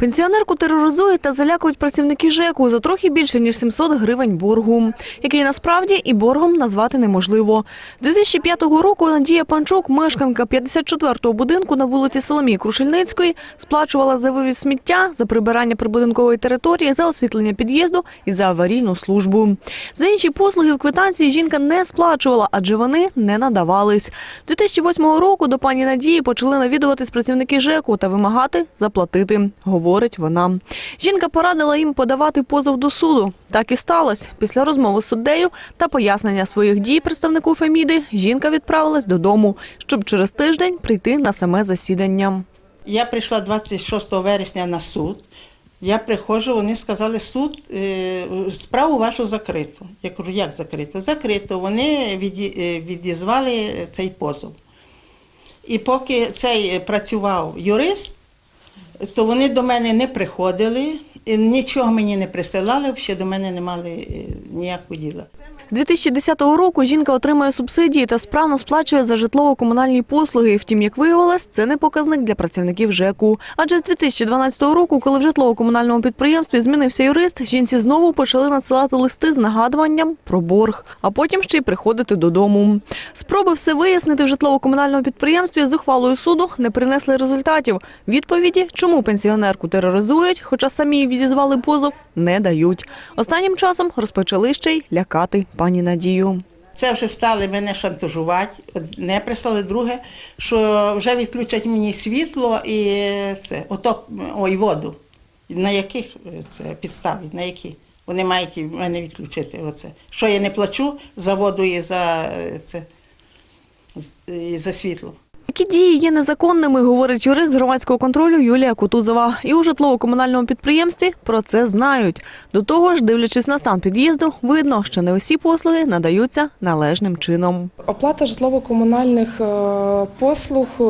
Пенсіонерку тероризують та залякують працівники ЖЕКу за трохи більше ніж 700 гривень боргу, який насправді і боргом назвати неможливо. З 2005 року Надія Панчук, мешканка 54-го будинку на вулиці Соломії Крушельницької, сплачувала за вивіз сміття, за прибирання прибудинкової території, за освітлення під'їзду і за аварійну службу. За інші послуги в квитанції жінка не сплачувала, адже вони не надавались. З 2008 року до пані Надії почали навідуватись працівники ЖЕКу та вимагати заплатити, говорить вона. Жінка порадила їм подавати позов до суду. Так і сталося. Після розмови з суддею та пояснення своїх дій представнику Феміди жінка відправилась додому, щоб через тиждень прийти на саме засідання. Я прийшла 26 вересня на суд. Я приходжу, вони сказали, суд е, справу вашу закрито. Я кажу, як закрито? Закрито. Вони е, відізвали цей позов. І поки цей працював юрист, то вони до мене не приходили, нічого мені не присилали, взагалі до мене не мали е, ніякого діла. З 2010 року жінка отримує субсидії та справно сплачує за житлово-комунальні послуги. Втім, як виявилось, це не показник для працівників ЖЕКу. Адже з 2012 року, коли в житлово-комунальному підприємстві змінився юрист, жінці знову почали надсилати листи з нагадуванням про борг, а потім ще й приходити додому. Спроби все вияснити в житлово-комунальному підприємстві з ухвалою суду не принесли результатів. Відповіді, чому пенсіонерку тероризують, хоча самі відізвали позов, не дають. Останнім часом розпочали ще й лякати пані Надію. Це вже стали мене шантажувати. Одне прислали, друге, що вже відключать мені світло і це, ото, ой, воду. На яких це підставі, на які? Вони мають мене відключити. Оце. Що я не плачу за воду і за, е, це, і за світло. Такі дії є незаконними, говорить юрист громадського контролю Юлія Кутузова. І у житлово-комунальному підприємстві про це знають. До того ж, дивлячись на стан під'їзду, видно, що не усі послуги надаються належним чином. Оплата житлово-комунальних е, послуг е,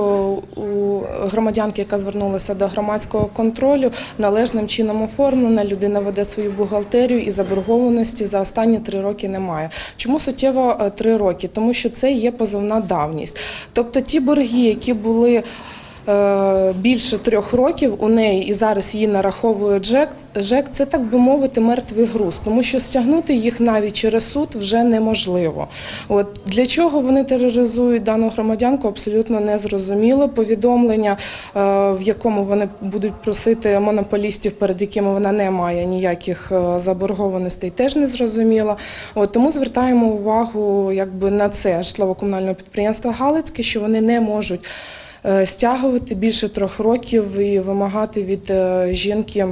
у громадянки, яка звернулася до громадського контролю, належним чином оформлена. Людина веде свою бухгалтерію і заборгованості за останні три роки немає. Чому суттєво е, три роки? Тому що це є позовна давність. Тобто ті борги, які були. Е, Більше трьох років у неї і зараз її нараховує ЖЕК. ЖЕК це так би мовити мертвий груз, тому що стягнути їх навіть через суд вже неможливо. От для чого вони тероризують дану громадянку, абсолютно не зрозуміло. Повідомлення, е, в якому вони будуть просити монополістів, перед якими вона не має ніяких е, заборгованостей, теж не зрозуміло. От тому звертаємо увагу якби на це житлово-комунального підприємства Галицьке, що вони не можуть стягувати більше трьох років і вимагати від е, жінки.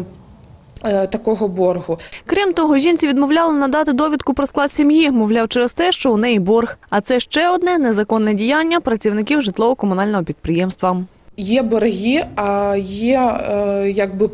е, Такого боргу Крім того, жінці відмовляли надати довідку про склад сім'ї, мовляв, через те, що у неї борг. А це ще одне незаконне діяння працівників житлово-комунального підприємства. є борги, а є е, якби.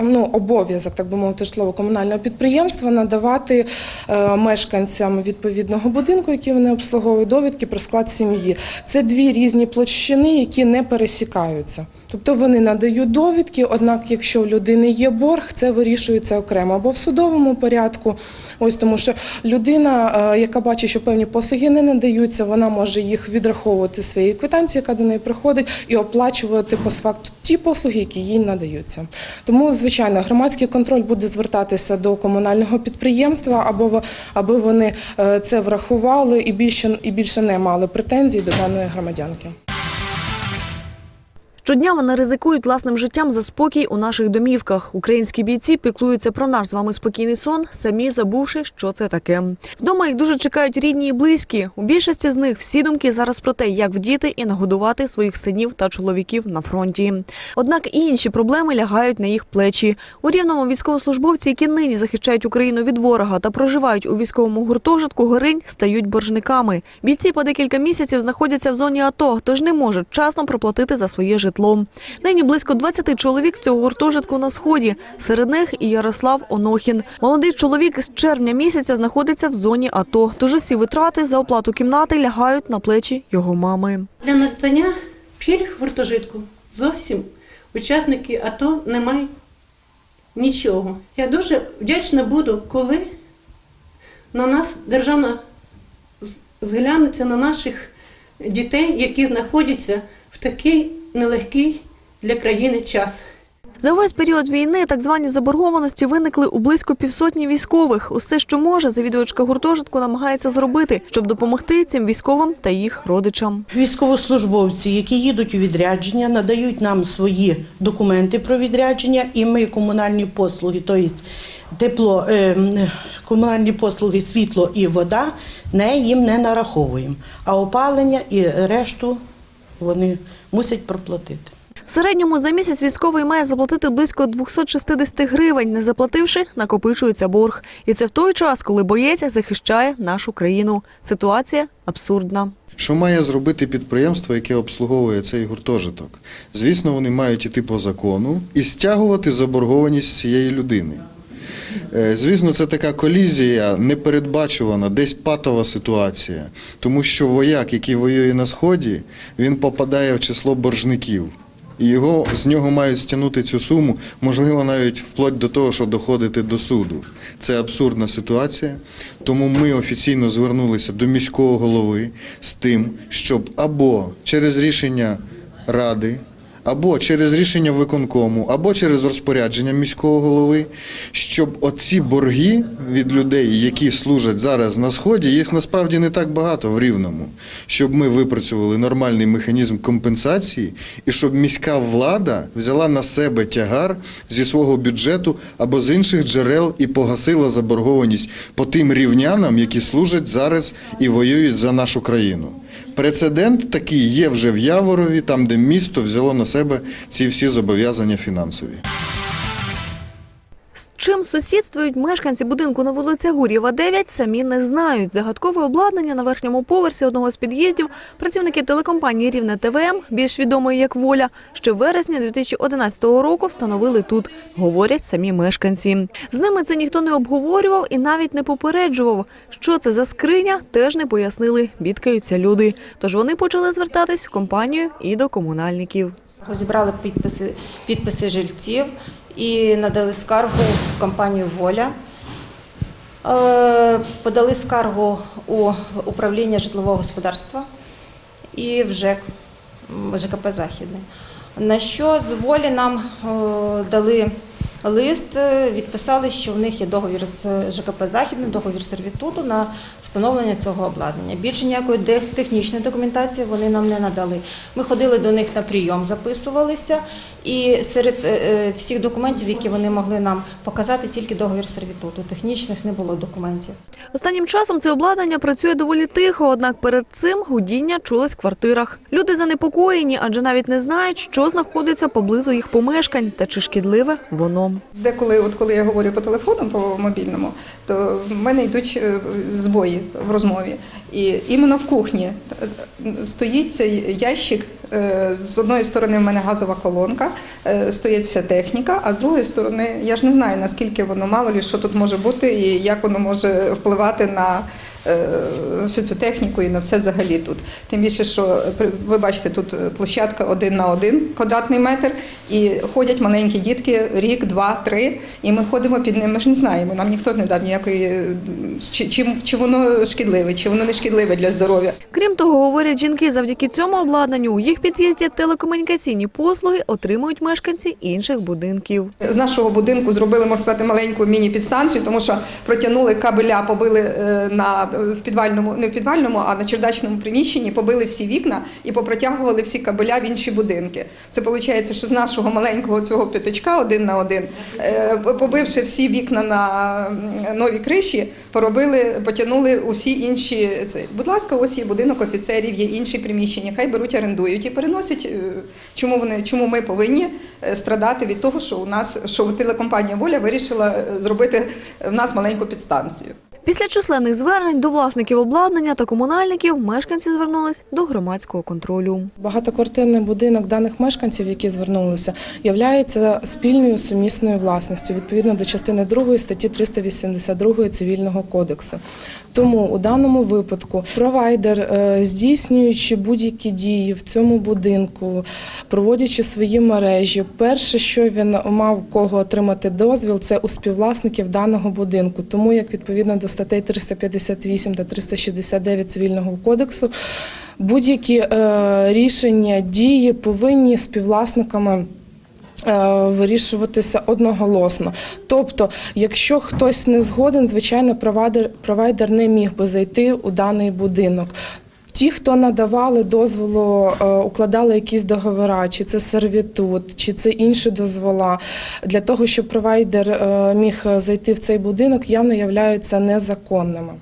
Ну, обов'язок, так би мовити, житлово-комунального підприємства надавати е, мешканцям відповідного будинку, які вони обслуговують, довідки про склад сім'ї. Це дві різні площини, які не пересікаються. Тобто вони надають довідки, однак, якщо у людини є борг, це вирішується окремо або в судовому порядку. Ось тому, що людина, е, яка бачить, що певні послуги не надаються, вона може їх відраховувати своєї квитанції, яка до неї приходить, і оплачувати по факту ті послуги, які їй надаються. Тому, звичайно, громадський контроль буде звертатися до комунального підприємства, або аби вони е, це врахували і більше і більше не мали претензій до даної громадянки. Щодня вони ризикують власним життям за спокій у наших домівках. Українські бійці піклуються про наш з вами спокійний сон, самі забувши, що це таке. Вдома їх дуже чекають рідні і близькі. У більшості з них всі думки зараз про те, як вдіти і нагодувати своїх синів та чоловіків на фронті. Однак і інші проблеми лягають на їх плечі. У рівному військовослужбовці, які нині захищають Україну від ворога та проживають у військовому гуртожитку, Горинь стають боржниками. Бійці по декілька місяців знаходяться в зоні АТО, тож не можуть часно проплатити за своє житло. Нині близько 20 чоловік з цього гуртожитку на сході. Серед них і Ярослав Онохін. Молодий чоловік з червня місяця знаходиться в зоні АТО. Тож усі витрати за оплату кімнати лягають на плечі його мами. Для надання пільг гуртожитку зовсім учасники АТО не мають нічого. Я дуже вдячна буду, коли на нас державна зглянеться на наших дітей, які знаходяться в такий нелегкий для країни час. За увесь період війни так звані заборгованості виникли у близько півсотні військових. Усе, що може, завідувачка гуртожитку намагається зробити, щоб допомогти цим військовим та їх родичам. Військовослужбовці, які їдуть у відрядження, надають нам свої документи про відрядження, і ми комунальні послуги, тобто тепло, е, комунальні послуги, світло і вода, не їм не нараховуємо. А опалення і решту вони мусять проплатити. В середньому за місяць військовий має заплатити близько 260 гривень. Не заплативши, накопичується борг. І це в той час, коли боєць захищає нашу країну. Ситуація абсурдна. Що має зробити підприємство, яке обслуговує цей гуртожиток? Звісно, вони мають іти по закону і стягувати заборгованість цієї людини. Е, Звісно, це така колізія, непередбачувана, десь патова ситуація, тому що вояк, який воює на сході, він попадає в число боржників. І його з нього мають стягнути цю суму, можливо, навіть вплоть до того, що доходити до суду. Це абсурдна ситуація. Тому ми офіційно звернулися до міського голови з тим, щоб або через рішення ради, або через рішення виконкому, або через розпорядження міського голови, щоб оці борги від людей, які служать зараз на сході, їх насправді не так багато в рівному, щоб ми випрацювали нормальний механізм компенсації, і щоб міська влада взяла на себе тягар зі свого бюджету або з інших джерел і погасила заборгованість по тим рівнянам, які служать зараз і воюють за нашу країну. Прецедент такий є вже в Яворові, там, де місто взяло на себе ці всі зобов'язання фінансові. Чим сусідствують мешканці будинку на вулиці Гур'єва 9, самі не знають. Загадкове обладнання на верхньому поверсі одного з під'їздів працівники телекомпанії Рівне ТВМ, більш відомої як Воля, ще в вересні 2011 року встановили тут, говорять самі мешканці. З ними це ніхто не обговорював і навіть не попереджував. Що це за скриня, теж не пояснили. Бідкаються люди. Тож вони почали звертатись в компанію і до комунальників. Зібрали підписи, підписи жильців і надали скаргу в компанію Воля. Е, Подали скаргу у управління житлового господарства і в ЖЕК, ЖКП Західний. На що з волі нам е, дали лист, е, відписали, що в них є договір з ЖКП Західне, договір сервітуту на встановлення цього обладнання. Більше ніякої технічної документації вони нам не надали. Ми ходили до них на прийом, записувалися, і серед е, е, всіх документів, які вони могли нам показати, тільки договір сервітуту. Технічних не було документів. Останнім часом це обладнання працює доволі тихо, однак перед цим гудіння чулось в квартирах. Люди занепокоєні, адже навіть не знають, що знаходиться поблизу їх помешкань та чи шкідливе воно. Деколи, от коли я говорю по телефону, по мобільному, то в мене йдуть е, збої в розмові. І іменно в кухні е, стоїть цей ящик. е, З одної сторони в мене газова колонка, стоїть вся техніка, а з другої сторони я ж не знаю наскільки воно мало лі що тут може бути і як воно може впливати на всю цю техніку і на все взагалі тут. Тим більше, що ви бачите, тут площадка один на один квадратний метр, і ходять маленькі дітки рік, два, три, і ми ходимо під ним. Ми ж не знаємо. Нам ніхто не дав ніякої е, чи, чи, чи воно шкідливе, чи воно не шкідливе для здоров'я. Крім того, говорять жінки, завдяки цьому обладнанню у їх під'їзді телекомунікаційні послуги отримують мешканці інших будинків. З нашого будинку зробили, можна сказати, маленьку міні-підстанцію, тому що протягнули кабеля, побили е, на в підвальному, не в підвальному, а на чердачному приміщенні, побили всі вікна і попротягували всі кабеля в інші будинки. Це виходить, що з нашого маленького цього п'ятачка один на один, е, побивши всі вікна на нові криші, поробили, потягнули усі інші. Це будь ласка, ось є будинок офіцерів, є інші приміщення. Хай беруть, орендують і переносять. е, Чому вони чому ми повинні е, страдати від того, що у нас що телекомпанія Воля вирішила е, зробити в нас маленьку підстанцію. Після численних звернень до власників обладнання та комунальників мешканці звернулись до громадського контролю. Багатоквартирний будинок даних мешканців, які звернулися, являється спільною сумісною власністю відповідно до частини 2 статті 382 цивільного кодексу. Тому у даному випадку провайдер, е, здійснюючи будь-які дії в цьому будинку, проводячи свої мережі, перше, що він мав кого отримати дозвіл, це у співвласників даного будинку. Тому як відповідно до статей 358 та 369 цивільного кодексу. Будь-які е, рішення, дії повинні співвласниками е, вирішуватися одноголосно. Тобто, якщо хтось не згоден, звичайно, провайдер, провайдер не міг би зайти у даний будинок. Ті, хто надавали дозволу, е, укладали якісь договори, чи це сервітут, чи це інші дозвола, для того, щоб провайдер е, міг зайти в цей будинок, явно являються незаконними.